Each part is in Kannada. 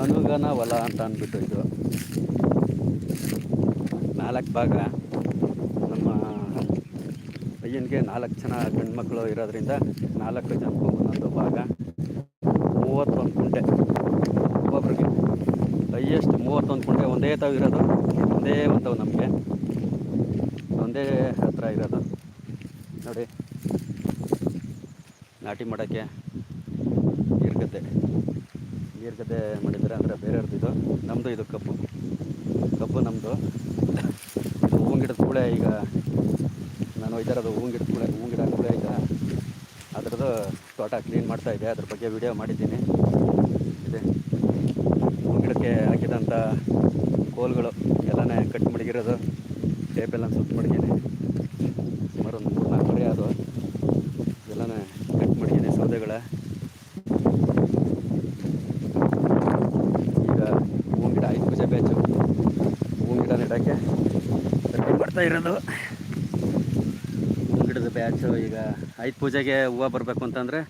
ಅನುಗನ ಹೊಲ ಅಂತ ಅಂದ್ಬಿಟ್ಟು ಇದು. ನಾಲ್ಕು ಭಾಗ. ನಮ್ಮ ಅಯ್ಯನಿಗೆ ನಾಲ್ಕು ಜನ ಗಂಡ್ಮಕ್ಳು ಇರೋದ್ರಿಂದ ನಾಲ್ಕು ಜನ ಒಂದೊಂದು ಭಾಗ. ಮೂವತ್ತೊಂದು ಕುಂಟೆ ಒಬ್ಬೊಬ್ರಿಗೆ ಹೈಯೆಸ್ಟ್ ಮೂವತ್ತೊಂದು ಕುಂಟೆ ಒಂದೇ ತಾವು ಇರೋದು. ಒಂದೇ ಒಂದು ನಮಗೆ. ಒಂದೇ ಹತ್ರ ಇರೋದು. ನೋಡಿ. ನಾಟಿ ಮಾಡೋಕ್ಕೆ ಗದ್ದೆ ನೀರು ಗದ್ದೆ ಮಾಡಿದ್ದಾರೆ ಅಂದರೆ ಬೇರೆಯವ್ರದ್ದು ಇದು? ನಮ್ಮದು ಇದು ಕಬ್ಬು. ಕಬ್ಬು ನಮ್ಮದು ಹೂವಿನ ಗಿಡದ ಕೂಳೆ ಈಗ ನಾನು ಒಯ್ತಾ ಇರೋದು ಹೂವಿನ ಗಿಡದ ಕೂಳೆ, ಹೂವಿನ ಗಿಡ ಕೂಳೆ ಈಗ. ಅದರದ್ದು ತೋಟ ಕ್ಲೀನ್ ಮಾಡ್ತಾ ಇದೆ. ಅದ್ರ ಬಗ್ಗೆ ವಿಡಿಯೋ ಮಾಡಿದ್ದೀನಿ. ಇದೆ. ಹೂವು ಗಿಡಕ್ಕೆ ಹಾಕಿದಂಥ ಕೋಲ್ಗಳು ಎಲ್ಲನೇ ಕಟ್ ಮಡಗಿರೋದು. ಟೇಪೆಲ್ಲ ಸುತ್ತ ಮಡಗೀನಿ. ಸುಮಾರು ಒಂದು ಮೂರು ನಾಲ್ಕು ಅದು ಎಲ್ಲನೇ ಕಟ್ ಮಡಗೀನಿ ಸೌದೆಗಳ ಈಗ ಹೂವಿನ ಗಿಡ ಐದು ಪೂಜೆ ಬ್ಯಾಚು ಹೂವಿನ ಬರ್ತಾ ಇರೋದು. ಗಿಡದ ಬ್ಯಾಚು ಈಗ ಐದು ಪೂಜೆಗೆ ಹೂವು ಬರಬೇಕು ಅಂತಂದರೆ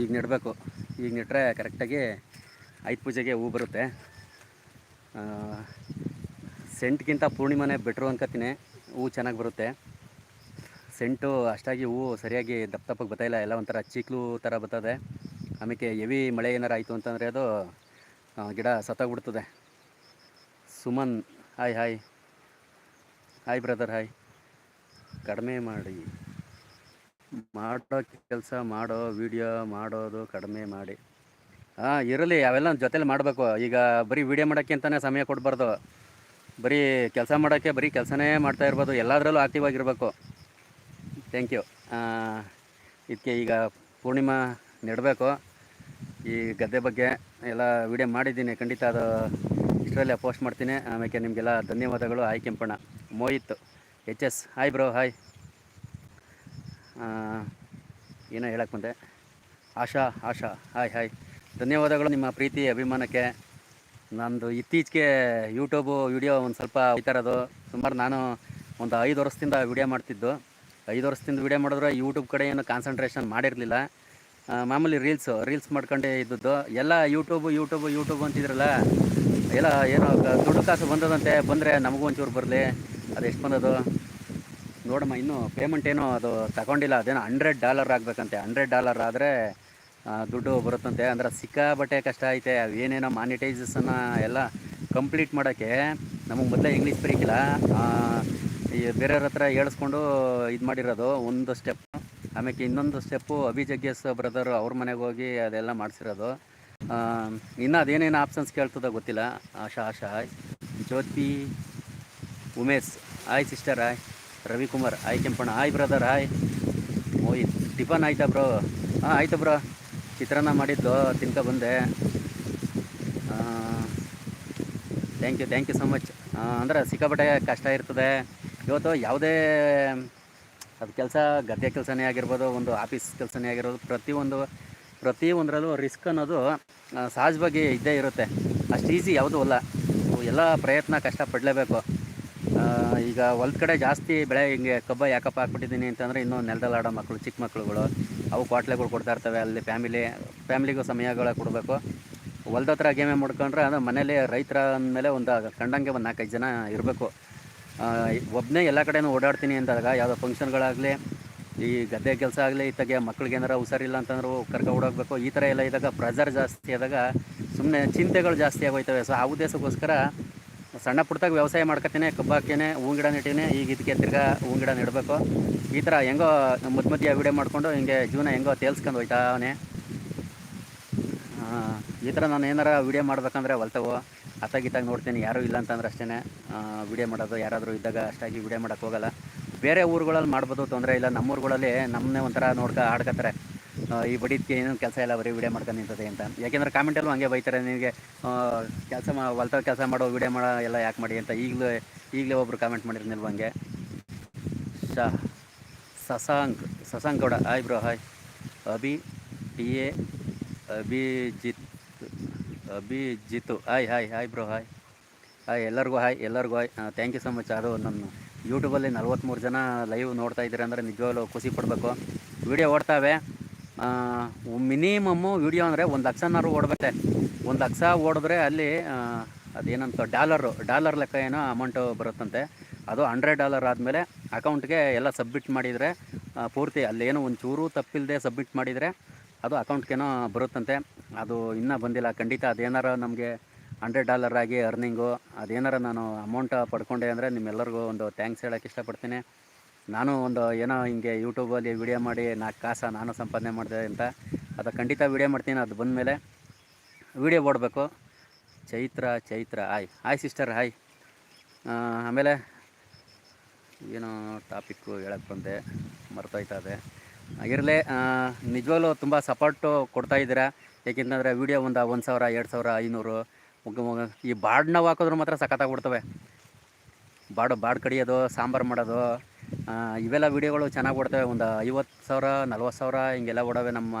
ಈಗ ನೆಡಬೇಕು. ಈಗ ನೆಟ್ಟರೆ ಕರೆಕ್ಟಾಗಿ ಐದು ಪೂಜೆಗೆ ಹೂ ಬರುತ್ತೆ. ಸೆಂಟ್ಗಿಂತ ಪೂರ್ಣಿಮನೆ ಬೆಟ್ರು ಅನ್ಕೋತೀನಿ ಹೂವು ಚೆನ್ನಾಗಿ ಬರುತ್ತೆ. ಸೆಂಟು ಅಷ್ಟಾಗಿ ಹೂವು ಸರಿಯಾಗಿ ದಪ್ಪ ದಪ್ಪಗೆ ಬರ್ತಾಯಿಲ್ಲ ಎಲ್ಲ ಒಂಥರ ಚೀಕ್ಲು ಥರ ಬರ್ತದೆ. ಆಮೇಲೆ ಹೆವಿ ಮಳೆ ಏನಾರು ಆಯಿತು ಅಂತಂದರೆ ಅದು ಗಿಡ ಸತ್ತೋಗ್ಬಿಡ್ತದೆ. Suman hi hi hi brother hi ಕಡಿಮೆ ಮಾಡಿ. ಮಾಡೋ ಕೆಲಸ, ಮಾಡೋ ವಿಡಿಯೋ ಮಾಡೋದು ಕಡಿಮೆ ಮಾಡಿ. ಹಾಂ, ಇರಲಿ, ಅವೆಲ್ಲ ಜೊತೇಲಿ ಮಾಡಬೇಕು. ಈಗ ಬರೀ ವಿಡಿಯೋ ಮಾಡೋಕ್ಕೆ ಅಂತಲೇ ಸಮಯ ಕೊಡಬಾರ್ದು. ಬರೀ ಕೆಲಸ ಮಾಡೋಕ್ಕೆ, ಬರೀ ಕೆಲಸನೇ ಮಾಡ್ತಾ ಇರ್ಬೋದು. ಎಲ್ಲದರಲ್ಲೂ ಆಕ್ಟಿವ್ ಆಗಿರಬೇಕು. ಥ್ಯಾಂಕ್ ಯು ಇದಕ್ಕೆ ಈಗ ಪೂರ್ಣಿಮಾ ನೆಡಬೇಕು. ಈ ಗದ್ದೆ ಬಗ್ಗೆ ಎಲ್ಲ ವಿಡಿಯೋ ಮಾಡಿದ್ದೀನಿ. ಖಂಡಿತ ಅದು ಇಷ್ಟರಲ್ಲೇ ಪೋಸ್ಟ್ ಮಾಡ್ತೀನಿ. ಆಮೇಲೆ ನಿಮಗೆಲ್ಲ ಧನ್ಯವಾದಗಳು. Hi Kempanna. Mohit, H S. Hi bro, hi. ಏನೋ ಹೇಳಕ್ಕೆ ಬಂದೆ. ಆಶಾ ಆಶಾ. Hi hi. ಧನ್ಯವಾದಗಳು ನಿಮ್ಮ ಪ್ರೀತಿ, ಅಭಿಮಾನಕ್ಕೆ. ನಂದು ಇತ್ತೀಚೆಗೆ ಯೂಟ್ಯೂಬು ವಿಡಿಯೋ ಒಂದು ಸ್ವಲ್ಪ ಈ ಥರದ್ದು ಸುಮಾರು ನಾನು ಒಂದು ಐದು ವರ್ಷದಿಂದ ವಿಡಿಯೋ ಮಾಡ್ತಿದ್ದು. ಐದು ವರ್ಷದಿಂದ ವಿಡಿಯೋ ಮಾಡಿದ್ರೆ ಯೂಟ್ಯೂಬ್ ಕಡೆ ಏನು ಕಾನ್ಸಂಟ್ರೇಷನ್ ಮಾಡಿರಲಿಲ್ಲ ಮಾಮೂಲಿ ರೀಲ್ಸು ರೀಲ್ಸ್ ಮಾಡ್ಕೊಂಡೇ ಇದ್ದದ್ದು. ಎಲ್ಲ ಯೂಟ್ಯೂಬು ಯೂಟ್ಯೂಬು, ಯೂಟ್ಯೂಬ್ ಅಂತಿದ್ರಲ್ಲ ಎಲ್ಲ ಏನೋ ದುಡ್ಡು ಕಾಸು ಬಂದದಂತೆ, ಬಂದರೆ ನಮಗೂ ಒಂಚೂರು ಬರಲಿ. ಅದು ಎಷ್ಟು ಬಂದದು ನೋಡಮ್ಮ, ಇನ್ನೂ ಪೇಮೆಂಟ್ ಏನೋ ಅದು ತಗೊಂಡಿಲ್ಲ. ಅದೇನೋ ಹಂಡ್ರೆಡ್ ಡಾಲರ್ ಆಗಬೇಕಂತೆ. ಹಂಡ್ರೆಡ್ ಡಾಲರ್ ಆದರೆ ದುಡ್ಡು ಬರುತ್ತಂತೆ. ಅಂದ್ರೆ ಸಿಕ್ಕಾಬಟ್ಟೆ ಕಷ್ಟ ಐತೆ. ಏನೇನೋ ಮಾನಿಟೈಸೇಷನ್ನ ಎಲ್ಲ ಕಂಪ್ಲೀಟ್ ಮಾಡೋಕ್ಕೆ ನಮಗೆ ಮೊದಲೇ ಇಂಗ್ಲೀಷ್ ಬರೀಕಿಲ್ಲ. ಈ ಬೇರೆಯವ್ರ ಹತ್ರ ಹೇಳಿಸ್ಕೊಂಡು ಇದು ಮಾಡಿರೋದು ಒಂದು ಸ್ಟೆಪ್ ಆಮೇಲೆ ಇನ್ನೊಂದು ಸ್ಟೆಪ್ಪು ಅಭಿಜಗ್ಯಸ್ ಬ್ರದರ್ ಅವ್ರ ಮನೆಗೆ ಹೋಗಿ ಅದೆಲ್ಲ ಮಾಡಿಸಿರೋದು. ಇನ್ನು ಅದೇನೇನು ಆಪ್ಷನ್ಸ್ ಕೇಳ್ತದ ಗೊತ್ತಿಲ್ಲ. Asha Asha hi Jyoti, Umesh, hi sister hi. Ravikumar, hi Kempanna, hi brother hi. Mohit, tiffin ಆಯ್ತಾ ಬ್ರೋ ಹಾಂ, ಆಯ್ತು ಬ್ರೋ ಚಿತ್ರಾನ್ನ ಮಾಡಿದ್ದು ತಿನ್ಕೊ ಬಂದೆ. Thank you thank you so much ಅಂದ್ರೆ ಸಿಕ್ಕಾಪಟ್ಟೆ ಕಷ್ಟ ಇರ್ತದೆ. ಇವತ್ತು ಯಾವುದೇ, ಅದು ಕೆಲಸ ಗದ್ದೆ ಕೆಲಸನೇ ಆಗಿರ್ಬೋದು, ಒಂದು ಆಫೀಸ್ ಕೆಲಸನೇ ಆಗಿರ್ಬೋದು ಪ್ರತಿಯೊಂದು ಪ್ರತಿಯೊಂದರಲ್ಲೂ ರಿಸ್ಕ್ ಅನ್ನೋದು ಸಹಜವಾಗಿ ಇದ್ದೇ ಇರುತ್ತೆ. ಅಷ್ಟು ಈಸಿ ಯಾವುದೂ ಅಲ್ಲ. ಎಲ್ಲ ಪ್ರಯತ್ನ ಕಷ್ಟಪಡಲೇಬೇಕು. ಈಗ ಹೊಲ್ದ ಕಡೆ ಜಾಸ್ತಿ ಬೆಳೆ ಹಿಂಗೆ ಕಬ್ಬ ಯಾಕಪ್ಪ ಹಾಕ್ಬಿಟ್ಟಿದ್ದೀನಿ ಅಂತಂದರೆ ಇನ್ನೂ ನೆಲದಲ್ಲಿ ಆಡೋ ಮಕ್ಕಳು ಚಿಕ್ಕ ಮಕ್ಕಳುಗಳು ಅವು ಕ್ವಾಟ್ಲೆಗಳು ಕೊಡ್ತಾ ಇರ್ತವೆ. ಅಲ್ಲಿ ಫ್ಯಾಮಿಲಿ, ಫ್ಯಾಮಿಲಿಗೂ ಸಮಯಗಳ ಕೊಡಬೇಕು. ಹೊಲ್ದ ಹತ್ರ ಗೇಮೆ ಮಾಡ್ಕೊಂಡ್ರೆ ಅದು ಮನೇಲಿ ರೈತರ ಅಂದಮೇಲೆ ಒಂದು ಕಂಡಂಗೆ ಒಂದು ನಾಲ್ಕೈದು ಜನ ಇರಬೇಕು. ಒಬ್ಬನೇ ಎಲ್ಲ ಕಡೆನೂ ಓಡಾಡ್ತೀನಿ ಅಂದಾಗ, ಯಾವುದೋ ಫಂಕ್ಷನ್ಗಳಾಗಲಿ ಈ ಗದ್ದೆ ಕೆಲಸ ಆಗಲಿ ಇತ್ತಾಗೆ, ಮಕ್ಳಿಗೆ ಏನಾರ ಹುಷಾರಿಲ್ಲ ಅಂತಂದ್ರೆ ಕರ್ಕ ಓಡೋಗ್ಬೇಕು. ಈ ಥರ ಎಲ್ಲ ಇದ್ದಾಗ ಪ್ರೆಜರ್ ಜಾಸ್ತಿ ಆದಾಗ ಸುಮ್ಮನೆ ಚಿಂತೆಗಳು ಜಾಸ್ತಿ ಆಗೋಯ್ತವೆ. ಸೊ ಆ ಉದ್ದೇಶಕ್ಕೋಸ್ಕರ ಸಣ್ಣ ಪುಟ್ಟದಾಗ ವ್ಯವಸಾಯ ಮಾಡ್ಕೊತೀನಿ ಕಬ್ಬಾಕಿನೇ ಹೂವು ಗಿಡ ನೆಟ್ಟೀನಿ, ಈಗ ಇದಕ್ಕೆ ತಿರ್ಗಾ ಹೂವು ಗಿಡ ನೆಡಬೇಕು. ಈ ಥರ ಹೆಂಗೋ ಮಧ್ಯ ಮಧ್ಯ ವಿಡಿಯೋ ಮಾಡಿಕೊಂಡು ಹಿಂಗೆ ಜೀವನ ಹೆಂಗೋ ತೇಲ್ಸ್ಕೊಂಡು ಹೋಯ್ತಾವನೇ ಈ ಥರ ನಾನು ಏನಾರ ವಿಡಿಯೋ ಮಾಡ್ಬೇಕಂದ್ರೆ ಹೊಲ್ತವು ಅತ್ತಾಗಿತ್ತಾಗ ನೋಡ್ತೀನಿ, ಯಾರೂ ಇಲ್ಲ ಅಂತಂದ್ರೆ ಅಷ್ಟೇ ವಿಡಿಯೋ ಮಾಡೋದು ಯಾರಾದರೂ ಇದ್ದಾಗ ಅಷ್ಟಾಗಿ ವಿಡಿಯೋ ಮಾಡೋಕ್ಕೆ ಹೋಗಲ್ಲ. ಬೇರೆ ಊರುಗಳಲ್ಲಿ ಮಾಡ್ಬೋದು ತೊಂದರೆ ಇಲ್ಲ. ನಮ್ಮ ಊರುಗಳಲ್ಲಿ ನಮ್ಮನ್ನೇ ಒಂಥರ ನೋಡ್ಕ ಆಡ್ಕೊತಾರೆ. ಈ ಬಡಿದಕ್ಕೆ ಏನೂ ಕೆಲಸ ಇಲ್ಲ, ಬರೀ ವಿಡಿಯೋ ಮಾಡ್ಕೊಂಡು ನಿಂತದೆ ಅಂತ. ಯಾಕೆಂದ್ರೆ ಕಾಮೆಂಟಲ್ಲೂ ಹಂಗೆ ಬೈತಾರೆ, ನಿನಗೆ ಕೆಲಸ ಮಾ ಹೊಲ್ತಾವ ಕೆಲಸ ಮಾಡೋ ವಿಡಿಯೋ ಮಾಡೋ ಎಲ್ಲ ಯಾಕೆ ಮಾಡಿ ಅಂತ. ಈಗಲೂ, ಈಗಲೇ ಒಬ್ರು ಕಾಮೆಂಟ್ ಮಾಡಿರ್ನಿಲ್ವ ಹಂಗೆ? Shah Sasank Sasank Gowda. Hi bro hi Abhi T A, Abhijit, Abhijit. Hi hi hi bro hi hi ಎಲ್ಲರಿಗೂ ಹಾಯ್ ಎಲ್ಲರಿಗೂ hi thank you so much ಅದು ನನ್ನ ಯೂಟ್ಯೂಬಲ್ಲಿ ನಲ್ವತ್ತ್ಮೂರು ಜನ ಲೈವ್ ನೋಡ್ತಾ ಇದ್ದೀರಿ ಅಂದರೆ ನಿಜವಾಗ್ಲೂ ಖುಷಿ ಪಡಬೇಕು. ವಿಡಿಯೋ ಓಡ್ತಾವೆ. ಮಿನಿಮಮ್ಮು ವೀಡಿಯೋ ಅಂದರೆ ಒಂದು ಲಕ್ಷನಾರು ಓಡಬೇಕೆ ಒಂದು ಲಕ್ಷ ಓಡಿದ್ರೆ ಅಲ್ಲಿ ಅದೇನಂತ ಡಾಲರು, ಡಾಲರ್ ಲೆಕ್ಕ ಏನೋ ಅಮೌಂಟು ಬರುತ್ತಂತೆ. ಅದು ಹಂಡ್ರೆಡ್ ಡಾಲರ್ ಆದಮೇಲೆ ಅಕೌಂಟ್ಗೆ ಎಲ್ಲ ಸಬ್ಮಿಟ್ ಮಾಡಿದರೆ ಪೂರ್ತಿ ಪೂರ್ತಿ ಒಂದು ಚೂರು ತಪ್ಪಿಲ್ಲದೆ ಸಬ್ಮಿಟ್ ಮಾಡಿದರೆ ಅದು ಅಕೌಂಟ್ಗೇನೋ ಬರುತ್ತಂತೆ. ಅದು ಇನ್ನೂ ಬಂದಿಲ್ಲ. ಖಂಡಿತ ಅದೇನಾರು ನಮಗೆ ಹಂಡ್ರೆಡ್ ಡಾಲರ್ ಆಗಿ ಅರ್ನಿಂಗು ಅದೇನಾರ ನಾನು ಅಮೌಂಟ್ ಪಡ್ಕೊಂಡೆ ಅಂದರೆ ನಿಮ್ಮೆಲ್ಲರಿಗೂ ಒಂದು ಥ್ಯಾಂಕ್ಸ್ ಹೇಳೋಕ್ಕೆ ಇಷ್ಟಪಡ್ತೀನಿ. ನಾನು ಒಂದು ಏನೋ ಹಿಂಗೆ ಯೂಟ್ಯೂಬಲ್ಲಿ ವಿಡಿಯೋ ಮಾಡಿ ನಾಲ್ಕು ಕಾಸ ನಾನು ಸಂಪಾದನೆ ಮಾಡಿದೆ ಅಂತ, ಅದು ಖಂಡಿತ ವೀಡಿಯೋ ಮಾಡ್ತೀನಿ. ಅದು ಬಂದಮೇಲೆ ವಿಡಿಯೋ ಓಡಬೇಕು. Chaitra Chaitra hi hi sister hi ಆಮೇಲೆ ಏನೋ ಟಾಪಿಕ್ಕು ಹೇಳಕ್ಕೆ ಬಂದೆ ಮರ್ತೋಯ್ತಾ ಇದೆ ಇರಲಿ ನಿಜವಾಗ್ಲೂ ತುಂಬ ಸಪೋರ್ಟು ಕೊಡ್ತಾ ಇದ್ದೀರಾ. ಏಕೆಂತಂದರೆ ವೀಡಿಯೋ ಒಂದು ಒಂದು ಸಾವಿರ, ಎರಡು ಸಾವಿರ, ಐನೂರು. ಈ ಬಾಡ್ ನಾವು ಹಾಕಿದ್ರು ಮಾತ್ರ ಸಖತ್ತಾಗಿ ಬಿಡ್ತವೆ ಬಾಡು, ಬಾಡ್ ಕಡಿಯೋದು, ಸಾಂಬಾರು ಮಾಡೋದು ಇವೆಲ್ಲ ವೀಡಿಯೋಗಳು ಚೆನ್ನಾಗಿ ಓಡ್ತವೆ. ಒಂದು ಐವತ್ತು ಸಾವಿರ, ನಲ್ವತ್ತು ಸಾವಿರ ಹಿಂಗೆಲ್ಲ ಓಡವೆ ನಮ್ಮ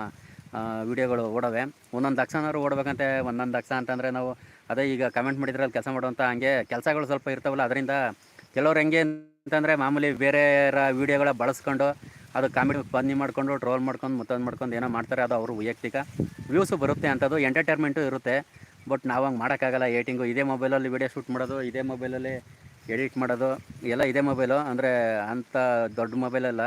ವೀಡಿಯೋಗಳು ಓಡವೆ. ಒಂದೊಂದು ಲಕ್ಷನಾದ್ರು ಓಡಬೇಕಂತೆ, ಒಂದೊಂದು ಲಕ್ಷ ಅಂತಂದರೆ ನಾವು ಅದೇ ಈಗ ಕಮೆಂಟ್ ಮಾಡಿದ್ರಲ್ಲಿ ಕೆಲಸ ಮಾಡುವಂಥ ಹಂಗೆ ಕೆಲಸಗಳು ಸ್ವಲ್ಪ ಇರ್ತಾವಲ್ಲ, ಅದರಿಂದ ಕೆಲವ್ರು ಹೆಂಗೆ ಅಂತಂದರೆ ಮಾಮೂಲಿ ಬೇರೆಯವರ ವೀಡಿಯೋಗಳ ಬಳಸ್ಕೊಂಡು ಅದು ಕಾಮಿಡಿ ಬನ್ನಿ ಮಾಡ್ಕೊಂಡು ಟ್ರೋಲ್ ಮಾಡ್ಕೊಂಡು, ಮತ್ತೊಂದು ಮಾಡ್ಕೊಂಡು ಏನೋ ಮಾಡ್ತಾರೆ, ಅದು ಅವರು ವೈಯಕ್ತಿಕ. ವ್ಯೂಸು ಬರುತ್ತೆ ಅಂಥದ್ದು ಎಂಟರ್ಟೈನ್ಮೆಂಟು ಇರುತ್ತೆ. ಬಟ್ ನಾವು ಹಂಗೆ ಮಾಡೋಕ್ಕಾಗಲ್ಲ ಏಟಿಂಗು ಇದೇ ಮೊಬೈಲಲ್ಲಿ ವೀಡಿಯೋ ಶೂಟ್ ಮಾಡೋದು, ಇದೇ ಮೊಬೈಲಲ್ಲಿ ಎಡಿಟ್ ಮಾಡೋದು, ಎಲ್ಲ ಇದೇ ಮೊಬೈಲು ಅಂದರೆ ಅಂಥ ದೊಡ್ಡ ಮೊಬೈಲೆಲ್ಲ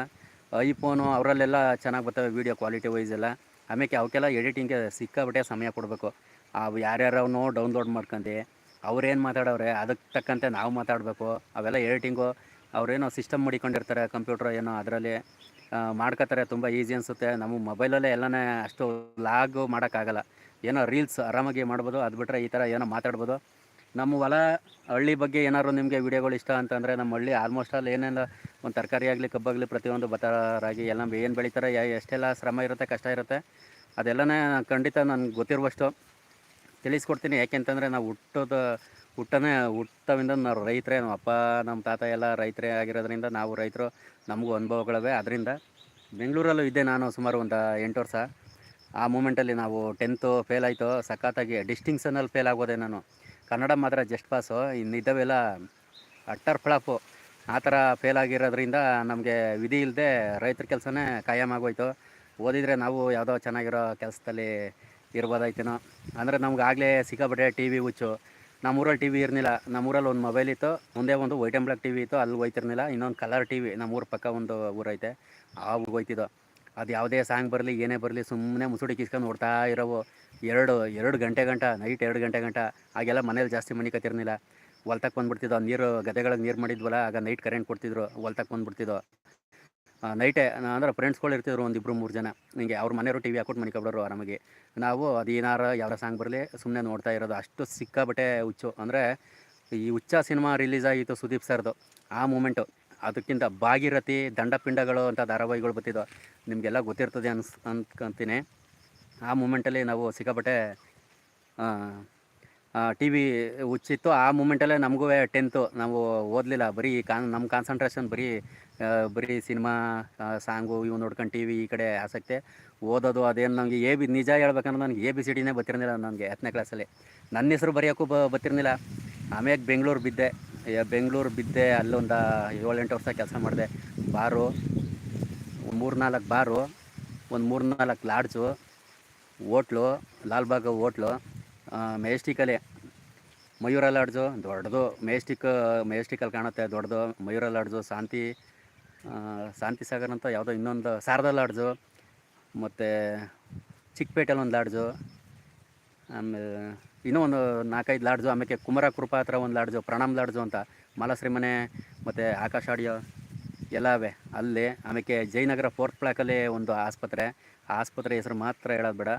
ಐಫೋನು ಅವರಲ್ಲೆಲ್ಲ ಚೆನ್ನಾಗಿ ಬರ್ತವೆ ವೀಡಿಯೋ ಕ್ವಾಲಿಟಿ ವೈಸ್ ಎಲ್ಲ. ಆಮೇಲೆ ಅವಕ್ಕೆಲ್ಲ ಎಡಿಟಿಂಗ್ಗೆ ಸಿಕ್ಕಾಬಿಟ್ಟೆ ಸಮಯ ಕೊಡಬೇಕು. ಅವು ಯಾರ್ಯಾರವನ್ನೋ ಡೌನ್ಲೋಡ್ ಮಾಡ್ಕೊಂಡು ಅವ್ರೇನು ಮಾತಾಡೋರೆ ಅದಕ್ಕೆ ತಕ್ಕಂತೆ ನಾವು ಮಾತಾಡಬೇಕು. ಅವೆಲ್ಲ ಎಡಿಟಿಂಗು ಅವರೇನೋ ಸಿಸ್ಟಮ್ ಮಾಡಿಕೊಂಡಿರ್ತಾರೆ ಕಂಪ್ಯೂಟ್ರ್ ಏನೋ ಅದರಲ್ಲಿ ಮಾಡ್ಕೋತಾರೆ ತುಂಬ ಈಸಿ ಅನಿಸುತ್ತೆ. ನಮ್ಮ ಮೊಬೈಲಲ್ಲೇ ಎಲ್ಲನೇ ಅಷ್ಟು ಲಾಗು ಮಾಡೋಕ್ಕಾಗಲ್ಲ. ಏನೋ ರೀಲ್ಸ್ ಆರಾಮಾಗಿ ಮಾಡ್ಬೋದು, ಅದು ಬಿಟ್ಟರೆ ಈ ಥರ ಏನೋ ಮಾತಾಡ್ಬೋದು. ನಮ್ಮ ಹೊಲ, ಹಳ್ಳಿ ಬಗ್ಗೆ ಏನಾದ್ರು ನಿಮಗೆ ವಿಡಿಯೋಗಳು ಇಷ್ಟ ಅಂತಂದರೆ ನಮ್ಮ ಹಳ್ಳಿ ಆಲ್ಮೋಸ್ಟ್ ಅಲ್ಲಿ ಏನೆಲ್ಲ ಒಂದು ತರಕಾರಿ ಆಗಲಿ ಕಬ್ಬಾಗಲಿ ಪ್ರತಿಯೊಂದು ಭತ್ತ ರಾಗಿ ಎಲ್ಲ ಏನು ಬೆಳೀತಾರೆ ಎಷ್ಟೆಲ್ಲ ಶ್ರಮ ಇರುತ್ತೆ, ಕಷ್ಟ ಇರುತ್ತೆ, ಅದೆಲ್ಲನೇ ಖಂಡಿತ ನನಗೆ ಗೊತ್ತಿರುವಷ್ಟು. ತಿಳಿಸ್ಕೊಡ್ತೀನಿ, ಯಾಕೆಂತಂದರೆ ನಾವು ಹುಟ್ಟೋದು, ಹುಟ್ಟನೇ ಹುಟ್ಟವಿಂದ ನಾವು ರೈತರೇ ನಮ್ಮ ಅಪ್ಪ ನಮ್ಮ ತಾತ ಎಲ್ಲ ರೈತರೇ ಆಗಿರೋದ್ರಿಂದ ನಾವು ರೈತರು, ನಮಗೂ ಅನುಭವಗಳವೆ. ಅದರಿಂದ ಬೆಂಗಳೂರಲ್ಲೂ ಇದ್ದೆ ನಾನು ಸುಮಾರು ಒಂದು ಎಂಟು ವರ್ಷ. ಆ ಮೂಮೆಂಟಲ್ಲಿ ನಾವು ಟೆಂತು ಫೇಲ್ ಆಯಿತು, ಸಖತ್ತಾಗಿ ಡಿಸ್ಟಿಂಕ್ಷನಲ್ಲಿ ಫೇಲ್ ಆಗೋದೆ ನಾನು. ಕನ್ನಡ ಮಾತ್ರ ಜಸ್ಟ್ ಪಾಸು. ಇನ್ನಿದ್ದವೆಲ್ಲ ಅಟ್ಟರ್ ಫ್ಲಾಪು. ಆ ಥರ ಫೇಲ್ ಆಗಿರೋದ್ರಿಂದ ನಮಗೆ ವಿಧಿ ಇಲ್ಲದೆ ರೈತರ ಕೆಲಸನೇ ಆಗೋಯ್ತು. ಓದಿದರೆ ನಾವು ಯಾವುದೋ ಚೆನ್ನಾಗಿರೋ ಕೆಲಸದಲ್ಲಿ ಇರ್ಬೋದಾಯ್ತೇನೋ. ಅಂದರೆ ನಮ್ಗೆ ಆಗಲೇ ಸಿಕ್ಕಾಬಿಟ್ಟೆ ಟಿ ವಿ ಹುಚ್ಚು. ನಮ್ಮೂರಲ್ಲಿ ಟಿ ವಿ ಇರಲಿಲ್ಲ ನಮ್ಮೂರಲ್ಲಿ ಒಂದು ಮೊಬೈಲ್ ಇತ್ತು. ಮುಂದೆ ಒಂದು white and black T V ಇತ್ತು. ಅಲ್ಲಿ ಹೋಯ್ತಿರ್ಲಿಲ್ಲ ಇನ್ನೊಂದು ಕಲರ್ ಟಿ ವಿ ನಮ್ಮೂರ ಪಕ್ಕ ಒಂದು ಊರೈತೆ. ಆ ಹೋಯ್ತಿದ್ದೋ. ಅದು ಯಾವುದೇ ಸಾಂಗ್ ಬರಲಿ, ಏನೇ ಬರಲಿ ಸುಮ್ಮನೆ ಮುಸುಡಿ ಕಿಸ್ಕೊಂಡು ನೋಡ್ತಾ ಇರೋವು. ಎರಡು ಎರಡು ಗಂಟೆ ಗಂಟ, ನೈಟ್ ಎರಡು ಗಂಟೆ ಗಂಟ ಆಗೆಲ್ಲ ಮನೇಲಿ ಜಾಸ್ತಿ ಮನೆ ಕತ್ತಿರ್ನಿಲ್ಲ ಹೊಲ್ತಕ್ಕೆ ಬಂದ್ಬಿಡ್ತಿದ್ದೋ ನೀರು ಗದೆಗಳಿಗೆ ನೀರು ಮಾಡಿದ್ವಲ್ಲ, ಆಗ ನೈಟ್ ಕರೆಂಟ್ ಕೊಡ್ತಿದ್ರು ಹೊಲ್ತಕ್ಕೆ ಬಂದ್ಬಿಡ್ತಿದ್ದೋ ನೈಟೇ ಅಂದ್ರೆ ಫ್ರೆಂಡ್ಸ್ಗಳು ಇರ್ತಿದ್ರು ಒಂದಿಬ್ಬರು ಮೂರು ಜನ. ಹಿಂಗೆ ಅವ್ರ ಮನೆಯವರು ಟಿ ವಿ ಹಾಕ್ಬಿಟ್ಟು ಮನಿಕೊಬಿಡೋರು ಆರಾಮಾಗಿ. ನಾವು ಅದು ಏನಾರ ಯಾವ ಸಾಂಗ್ ಬರಲಿ ಸುಮ್ಮನೆ ನೋಡ್ತಾ ಇರೋದು. ಅಷ್ಟು ಸಿಕ್ಕಾಬಟ್ಟೆ ಹುಚ್ಚು. ಅಂದರೆ ಈ ಹುಚ್ಚ ಸಿನಿಮಾ ರಿಲೀಸ್ ಆಗಿತ್ತು ಸುದೀಪ್ ಸರ್ದು. ಆ ಮೂಮೆಂಟು ಅದಕ್ಕಿಂತ ಭಾಗೀರಥಿ, ದಂಡಪಿಂಡಗಳು ಅಂತ ಧಾರಾವಾಹಿಗಳು ಬರ್ತಿದ್ದವು ನಿಮಗೆಲ್ಲ ಗೊತ್ತಿರ್ತದೆ ಅನ್ಸ್, ಅನ್ಕೊಂತೀನಿ. ಆ ಮೂಮೆಂಟಲ್ಲಿ ನಾವು ಸಿಕ್ಕಾಪಟ್ಟೆ ಟಿ ವಿ ಹುಚ್ಚಿತ್ತು ಆ ಮೂಮೆಂಟಲ್ಲೇ ನಮಗೂ ಟೆಂತು. ನಾವು ಓದಲಿಲ್ಲ. ಬರೀ ಕಾನ್ ನಮ್ಮ ಕಾನ್ಸಂಟ್ರೇಷನ್ ಬರೀ ಬರೀ ಸಿನಿಮಾ ಸಾಂಗು ಇವು ನೋಡ್ಕೊಂಡು ಟಿ ವಿ ಈ ಕಡೆ ಆಸಕ್ತಿ. ಓದೋದು ಅದೇನು ನನಗೆ ಎ ಬಿ, ನಿಜ ಹೇಳ್ಬೇಕಂದ್ರೆ ನನಗೆ ಎ ಬಿ, ಸಿ ಡಿನೇ ಬರ್ತಿರಲಿಲ್ಲ ನನಗೆ ಹತ್ತನೇ ಕ್ಲಾಸಲ್ಲಿ ನನ್ನ ಹೆಸರು ಬರೆಯೋಕ್ಕೂ ಬ, ಬರ್ತಿರ್ಲಿಲ್ಲ. ಆಮೇಲೆ ಬೆಂಗಳೂರು ಬಿದ್ದೆ. ಬೆಂಗಳೂರು ಬಿದ್ದೆ, ಅಲ್ಲೊಂದು ಏಳೆಂಟು ವರ್ಷ ಕೆಲಸ ಮಾಡಿದೆ. ಬಾರು ಮೂರು ನಾಲ್ಕು ಬಾರು, ಒಂದು ಮೂರು ನಾಲ್ಕು ಲಾಡ್ಜು ಓಟ್ಲು ಲಾಲ್ಬಾಗ ಓಟ್ಲು ಮೆಜೆಸ್ಟಿಕಲ್ಲಿ ಮಯೂರ ಲಾಡ್ಜು, ದೊಡ್ಡದು ಮೆಜೆಸ್ಟಿಕ್ ಮೆಜೆಸ್ಟಿಕಲ್ಲಿ ಕಾಣುತ್ತೆ, ದೊಡ್ಡದು ಮಯೂರ ಲಾಡ್ಜು, ಶಾಂತಿ ಶಾಂತಿ ಸಾಗರ್ ಅಂತ ಯಾವುದೋ ಇನ್ನೊಂದು ಶಾರದಾ ಲಾಡ್ಜು, ಮತ್ತು ಚಿಕ್ಕಪೇಟೆಲಿ ಒಂದು ಲಾಡ್ಜು, ಆಮೇಲೆ ಇನ್ನೂ ಒಂದು ನಾಲ್ಕೈದು ಲಾಡ್ಜು, ಆಮೇಲೆ ಕುಮಾರ ಕೃಪಾ ಹತ್ರ ಒಂದು ಲಾಡ್ಜು, ಪ್ರಣಾಮ್ ಲಾಡ್ಜು ಅಂತ, ಮಾಲಾಶ್ರೀ ಮನೆ, ಮತ್ತು ಆಕಾಶ ಆಡಿಯೋ ಎಲ್ಲ ಅವೆ. ಅಲ್ಲಿ, ಆಮೇಲೆ ಜಯನಗರ ಫೋರ್ತ್ ಪ್ಲಾಕಲ್ಲಿ ಒಂದು ಆಸ್ಪತ್ರೆ. ಆಸ್ಪತ್ರೆ ಹೆಸರು ಮಾತ್ರ ಹೇಳೋದು ಬೇಡ.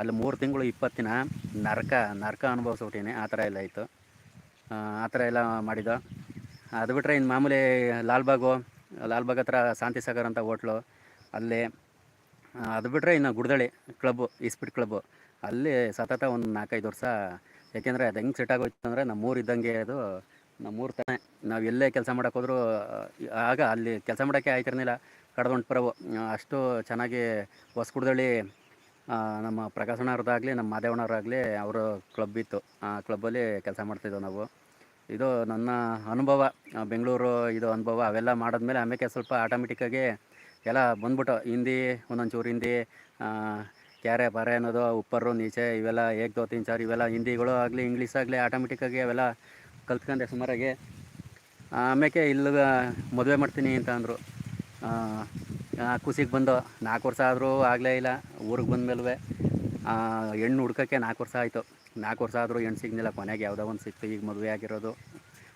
ಅಲ್ಲಿ ಮೂರು ತಿಂಗಳು ಇಪ್ಪತ್ತು ದಿನ ನರಕ ನರಕ ಅನುಭವಿಸ್ಬಿಟ್ಟೀನಿ, ಆ ಥರ ಎಲ್ಲ ಇತ್ತು ಆ ಥರ ಎಲ್ಲ ಮಾಡಿದ್ದು ಅದು ಬಿಟ್ಟರೆ ಇನ್ನು ಮಾಮೂಲಿ ಲಾಲ್ಬಾಗು, ಲಾಲ್ಬಾಗ್ ಹತ್ರ ಶಾಂತಿ ಸಾಗರ್ ಅಂತ ಹೋಟ್ಲು. ಅಲ್ಲಿ ಅದು ಬಿಟ್ಟರೆ ಇನ್ನು ಗುಡ್ದಳ್ಳಿ ಕ್ಲಬ್ಬು ಇಸ್ಪಿಟ್ ಕ್ಲಬ್ಬು ಅಲ್ಲಿ ಸತತ ಒಂದು ನಾಲ್ಕೈದು ವರ್ಷ. ಯಾಕೆಂದರೆ ಅದು ಹೆಂಗೆ ಸೆಟ್ ಆಗೋಯ್ತು ಅಂದರೆ ನಮ್ಮೂರು ಇದ್ದಂಗೆ ಅದು ನಮ್ಮೂರು ತಾನೇ. ನಾವು ಎಲ್ಲೇ ಕೆಲಸ ಮಾಡೋಕೆ ಹೋದರೂ, ಆಗ ಅಲ್ಲಿ ಕೆಲಸ ಮಾಡೋಕ್ಕೆ ಆಯ್ತಿರ್ಲಿಲ್ಲ. ಕಡದೊಂಡ್ಪುರವು ಅಷ್ಟು ಚೆನ್ನಾಗಿ ಹೊಸಗುಡ್ದಳ್ಳಿ ನಮ್ಮ ಪ್ರಕಾಶಣ್ಣವ್ರದ್ದಾಗಲಿ ನಮ್ಮ ಮಾದೇವಣ್ಣವ್ರಾಗಲಿ ಅವರು ಕ್ಲಬ್ ಇತ್ತು. ಆ ಕ್ಲಬ್ಬಲ್ಲಿ ಕೆಲಸ ಮಾಡ್ತಿದ್ದೆವು ನಾವು. ಇದು ನನ್ನ ಅನುಭವ ಬೆಂಗಳೂರು ಇದು ಅನುಭವ, ಅವೆಲ್ಲ ಮಾಡಿದ್ಮೇಲೆ ಆಮೇಲೆ ಸ್ವಲ್ಪ ಆಟೋಮೆಟಿಕ್ಕಾಗಿ ಎಲ್ಲ ಬಂದ್ಬಿಟ್ಟು ಹಿಂದಿ, ಒಂದೊಂಚೂರು ಹಿಂದಿ ಕ್ಯಾರೆ ಪಾರೆ ಅನ್ನೋದು, ಉಪ್ಪರು, ನೀಚೆ ಇವೆಲ್ಲ ಏಕ್, ದೋ, ತಿನ್, ಚಾರ್ ಇವೆಲ್ಲ ಹಿಂದಿಗಳು ಆಗಲಿ, ಇಂಗ್ಲೀಷ್ ಆಗಲಿ ಆಟೋಮೆಟಿಕ್ಕಾಗಿ ಅವೆಲ್ಲ ಕಲ್ತ್ಕೊಂಡೆ ಸುಮಾರಾಗಿ. ಆಮೇಲೆ ಇಲ್ಲಿಗೆ ಮದುವೆ ಮಾಡ್ತೀನಿ ಅಂತ ಅಂದರು. ಕುಸಿಗೆ ಬಂದು ನಾಲ್ಕು ವರ್ಷ ಆದರೂ ಆಗಲೇ ಇಲ್ಲ, ಊರಿಗೆ ಬಂದಮೇಲೆ ಹೆಣ್ಣು ಹುಡ್ಕೋಕ್ಕೆ ನಾಲ್ಕು ವರ್ಷ ಆಯಿತು. ನಾಲ್ಕು ವರ್ಷ ಆದರೂ ಹೆಣ್ಣು ಸಿಗ್ನಿಲ್ಲ ಕೊನೆಗೆ ಯಾವುದೋ ಒಂದು ಸಿಕ್ತು, ಈಗ ಮದುವೆ ಆಗಿರೋದು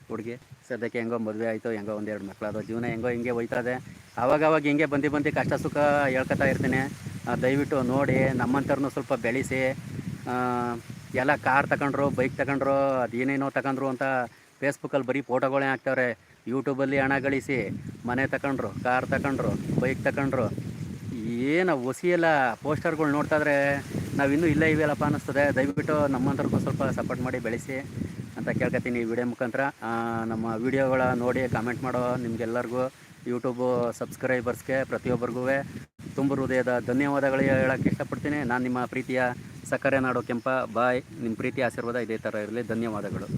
ಹುಡುಗಿ. ಸದ್ಯಕ್ಕೆ ಹೆಂಗೋ ಮದುವೆ ಆಯಿತು, ಹೆಂಗೋ ಒಂದೆರಡು ಮಕ್ಕಳಾದ ಜೀವನ ಹೆಂಗೋ ಹಿಂಗೆ ಹೋಯ್ತದೆ. ಆವಾಗ ಅವಾಗ ಹಿಂಗೆ ಬಂದು ಬಂದು ಕಷ್ಟ ಸುಖ ಹೇಳ್ಕೊತಾ ಇರ್ತೀನಿ. ದಯವಿಟ್ಟು ನೋಡಿ, ನಮ್ಮಂಥವ್ರನ್ನೂ ಸ್ವಲ್ಪ ಬೆಳೆಸಿ ಎಲ್ಲ ಕಾರ್ ತಗೊಂಡ್ರು, ಬೈಕ್ ತಗೊಂಡ್ರು ಅದೇನೇನೋ ತಗೊಂಡ್ರು ಅಂತ ಫೇಸ್ಬುಕ್ಕಲ್ಲಿ ಬರೀ ಫೋಟೋಗಳೇ ಹಾಕ್ತವ್ರೆ. ಯೂಟ್ಯೂಬಲ್ಲಿ ಹಣ ಗಳಿಸಿ ಮನೆ ತಗೊಂಡ್ರು, ಕಾರ್ ತಗೊಂಡ್ರು, ಬೈಕ್ ತಗೊಂಡ್ರು. ಏನು ಹೊಸಿ ಎಲ್ಲ ಪೋಸ್ಟರ್ಗಳು ನೋಡ್ತಾಯಿದ್ರೆ ನಾವು ಇನ್ನೂ ಇಲ್ಲೇ ಇವೆಯಲ್ಲಪ್ಪ ಅನ್ನಿಸ್ತದೆ. ದಯವಿಟ್ಟು ನಮ್ಮಂಥವ್ರಿಗೂ ಸ್ವಲ್ಪ ಸಪೋರ್ಟ್ ಮಾಡಿ, ಬೆಳೆಸಿ ಅಂತ ಕೇಳ್ಕೊತೀನಿ ಈ ವಿಡಿಯೋ ಮುಖಾಂತರ. ನಮ್ಮ ವಿಡಿಯೋಗಳ ನೋಡಿ, ಕಾಮೆಂಟ್ ಮಾಡೋ ನಿಮ್ಗೆಲ್ಲರಿಗೂ. ಯೂಟ್ಯೂಬು ಸಬ್ಸ್ಕ್ರೈಬರ್ಸ್ಗೆ ಪ್ರತಿಯೊಬ್ಬರಿಗೂ ತುಂಬ ಹೃದಯದ ಧನ್ಯವಾದಗಳು ಹೇಳೋಕ್ಕೆ ಇಷ್ಟಪಡ್ತೀನಿ. ನಾನು ನಿಮ್ಮ ಪ್ರೀತಿಯ ಸಕ್ಕರೆ ನಾಡೋ ಕೆಂಪ. ಬಾಯ್. ನಿಮ್ಮ ಪ್ರೀತಿ ಆಶೀರ್ವಾದ ಇದೇ ಥರ ಇರಲಿ. ಧನ್ಯವಾದಗಳು.